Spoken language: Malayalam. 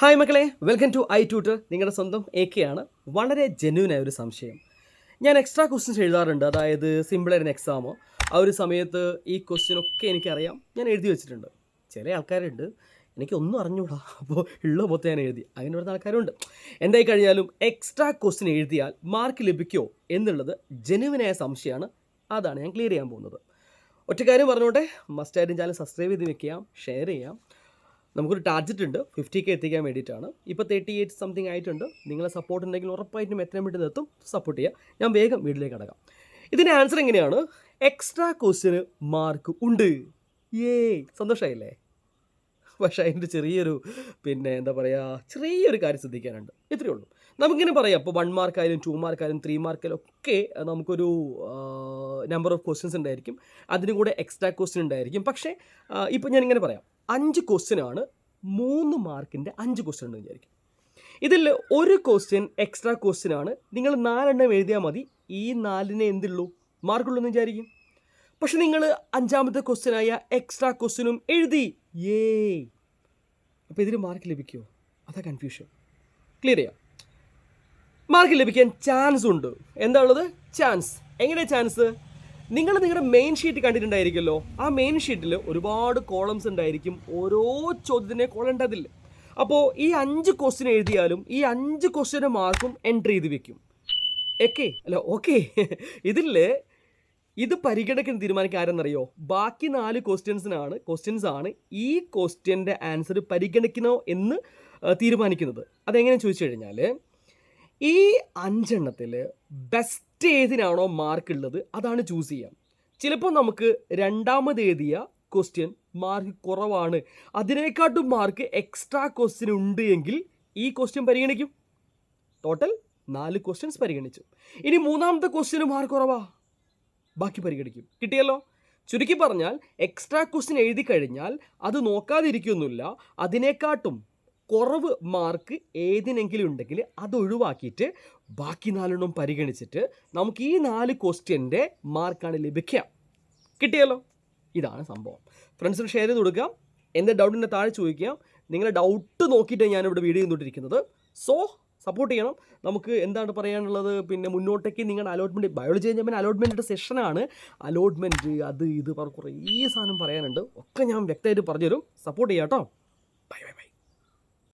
ഹായ് മക്കളെ വെൽക്കം ടു ഐ ട്യൂട്ടർ നിങ്ങളുടെ സ്വന്തം എ കെ ആണ്. വളരെ ജെന്യൂനായ ഒരു സംശയം. ഞാൻ എക്സ്ട്രാ ക്വസ്റ്റ്യൻസ് എഴുതാറുണ്ട്. അതായത് സിമ്പിളായിരുന്ന എക്സാമോ ആ ഒരു സമയത്ത് ഈ ക്വസ്റ്റ്യൻ ഒക്കെ എനിക്കറിയാം. ഞാൻ എഴുതി വെച്ചിട്ടുണ്ട്. ചില ആൾക്കാരുണ്ട്. എനിക്കൊന്നും അറിഞ്ഞൂടാ. അപ്പോൾ ഉള്ള മൊത്തം ഞാൻ എഴുതി. അങ്ങനെ വരുന്ന ആൾക്കാരുണ്ട്. എന്തായി കഴിഞ്ഞാലും എക്സ്ട്രാ ക്വസ്റ്റ്യൻ എഴുതിയാൽ മാർക്ക് ലഭിക്കുമോ എന്നുള്ളത് ജെനുവിനായ സംശയമാണ്. അതാണ് ഞാൻ ക്ലിയർ ചെയ്യാൻ പോകുന്നത്. ഒറ്റക്കാര്യം പറഞ്ഞോട്ടെ. മസ്റ്റായിട്ടും ചാനൽ സബ്സ്ക്രൈബ് ചെയ്ത് വെക്കാം. ഷെയർ ചെയ്യാം. നമുക്കൊരു ടാർജറ്റ് ഉണ്ട്. ഫിഫ്റ്റി കെ എത്തിക്കാൻ വേണ്ടിയിട്ടാണ്. ഇപ്പോൾ തേർട്ടി എയ്റ്റ് സംതിങ് ആയിട്ടുണ്ട്. നിങ്ങളെ സപ്പോർട്ട് ഉണ്ടെങ്കിൽ ഉറപ്പായിട്ടും എത്രയും പെട്ടെന്ന് എത്തും. സപ്പോർട്ട് ചെയ്യുക ഞാൻ വേഗം വീട്ടിലേക്ക് കടക്കാം. ഇതിന്റെ ആൻസർ എങ്ങനെയാണ്? എക്സ്ട്രാ ക്വസ്റ്റിന് മാർക്ക് ഉണ്ട്. ഏ സന്തോഷമായില്ലേ പക്ഷേ അതിന്റെ ചെറിയൊരു പിന്നെ എന്താ പറയുക ചെറിയൊരു കാര്യം ശ്രദ്ധിക്കാനുണ്ട്. ഇത്രയേ ഉള്ളൂ. നമുക്കിങ്ങനെ പറയാം. ഇപ്പോൾ വൺ മാർക്കായാലും ടു മാർക്കായാലും ത്രീ മാർക്കായാലും ഒക്കെ നമുക്കൊരു നമ്പർ ഓഫ് ക്വസ്റ്റ്യൻസ് ഉണ്ടായിരിക്കും. അതിന് കൂടെ എക്സ്ട്രാ ക്വസ്റ്റ്യൻ ഉണ്ടായിരിക്കും. പക്ഷേ ഇപ്പോൾ ഞാനിങ്ങനെ പറയാം. അഞ്ച് ക്വസ്റ്റ്യൻ ആണ് മൂന്ന് മാർക്കിന്റെ അഞ്ച് ക്വസ്റ്റ്യൻ ഉണ്ടെന്ന് വിചാരിക്കും. ഇതിൽ ഒരു ക്വസ്റ്റ്യൻ എക്സ്ട്രാ ക്വസ്റ്റ്യൻ ആണ് നിങ്ങൾ നാലെണ്ണം എഴുതിയാൽ മതി. ഈ നാലിനെ എന്തുള്ളൂ? മാർക്കുള്ളൂ എന്ന് വിചാരിക്കും. പക്ഷെ നിങ്ങൾ അഞ്ചാമത്തെ ക്വസ്റ്റ്യനായ എക്സ്ട്രാ ക്വസ്റ്റ്യനും എഴുതി. ഏ അപ്പോൾ ഇതിന് മാർക്ക് ലഭിക്കുമോ അതാ കൺഫ്യൂഷൻ ക്ലിയർ ചെയ്യാം. മാർക്ക് ലഭിക്കാൻ ചാൻസ് ഉണ്ട്. എന്താ ഉള്ളത്? ചാൻസ് എങ്ങനെയാണ് ചാൻസ് നിങ്ങൾ നിങ്ങളുടെ മെയിൻ ഷീറ്റ് കണ്ടിട്ടുണ്ടായിരിക്കുമല്ലോ. ആ മെയിൻ ഷീറ്റിൽ ഒരുപാട് കോളംസ് ഉണ്ടായിരിക്കും. ഓരോ ചോദ്യത്തിനെ കോളം അതിൽ. അപ്പോൾ ഈ അഞ്ച് ക്വസ്റ്റ്യൻ എഴുതിയാലും ഈ അഞ്ച് ക്വസ്റ്റ്യന്റെ മാർക്കും എൻട്രി ചെയ്ത് വെക്കും. ഓക്കെ അല്ല ഓക്കെ ഇതിൽ ഇത് പരിഗണിക്കുന്ന തീരുമാനിക്കാൻ ആരെന്നറിയോ? ബാക്കി നാല് ക്വസ്റ്റ്യൻസിനാണ് ക്വസ്റ്റ്യൻസ് ആണ് ഈ ക്വസ്റ്റ്യന്റെ ആൻസർ പരിഗണിക്കണോ എന്ന് തീരുമാനിക്കുന്നത്. അതെങ്ങനെ ചോദിച്ചു കഴിഞ്ഞാൽ ഈ അഞ്ചെണ്ണത്തിൽ ബെസ്റ്റ് ഏതിനാണോ മാർക്ക് ഉള്ളത് അതാണ് ചൂസ് ചെയ്യാം. ചിലപ്പോൾ നമുക്ക് രണ്ടാമത് എഴുതിയ ക്വസ്റ്റ്യൻ മാർക്ക് കുറവാണ്. അതിനേക്കാട്ടും മാർക്ക് എക്സ്ട്രാ ക്വസ്റ്റ്യൻ ഉണ്ട് എങ്കിൽ ഈ ക്വസ്റ്റ്യൻ പരിഗണിക്കും. ടോട്ടൽ നാല് ക്വസ്റ്റ്യൻസ് പരിഗണിച്ചു. ഇനി മൂന്നാമത്തെ ക്വസ്റ്റ്യന് മാർക്ക് കുറവാ. ബാക്കി പരിഗണിക്കും. കിട്ടിയല്ലോ? ചുരുക്കി പറഞ്ഞാൽ എക്സ്ട്രാ ക്വസ്റ്റ്യൻ എഴുതി കഴിഞ്ഞാൽ അത് നോക്കാതിരിക്കൊന്നുമില്ല അതിനെക്കാട്ടും കുറവ് മാർക്ക് ഏതിനെങ്കിലും ഉണ്ടെങ്കിൽ അത് ഒഴിവാക്കിയിട്ട് ബാക്കി നാലെണ്ണം പരിഗണിച്ചിട്ട് നമുക്ക് ഈ നാല് ക്വസ്റ്റ്യന്റെ മാർക്കാണ് ലഭിക്കുക. കിട്ടിയല്ലോ? ഇതാണ് സംഭവം. ഫ്രണ്ട്സിന് ഷെയർ ചെയ്ത് കൊടുക്കാം എന്റെ ഡൗട്ടിന്റെ താഴെ ചോദിക്കാം നിങ്ങളുടെ ഡൗട്ട് നോക്കിയിട്ട് ഞാനിവിടെ വീഡിയോ ചെയ്തുകൊണ്ടിരിക്കുന്നത്. സോ സപ്പോർട്ട് ചെയ്യണം. നമുക്ക് എന്താണ് പറയാനുള്ളത്? പിന്നെ മുന്നോട്ടേക്ക് നിങ്ങളുടെ അലോട്ട്മെന്റ് ബയോളജി കഴിഞ്ഞാൽ അലോട്ട്മെന്റിന്റെ സെഷനാണ് അലോട്ട്മെന്റ് അത് ഇത് കുറേ സാധനം പറയാനുണ്ട്. ഒക്കെ ഞാൻ വ്യക്തമായിട്ട് പറഞ്ഞുതരും. സപ്പോർട്ട് ചെയ്യാം കേട്ടോ. Bye bye bye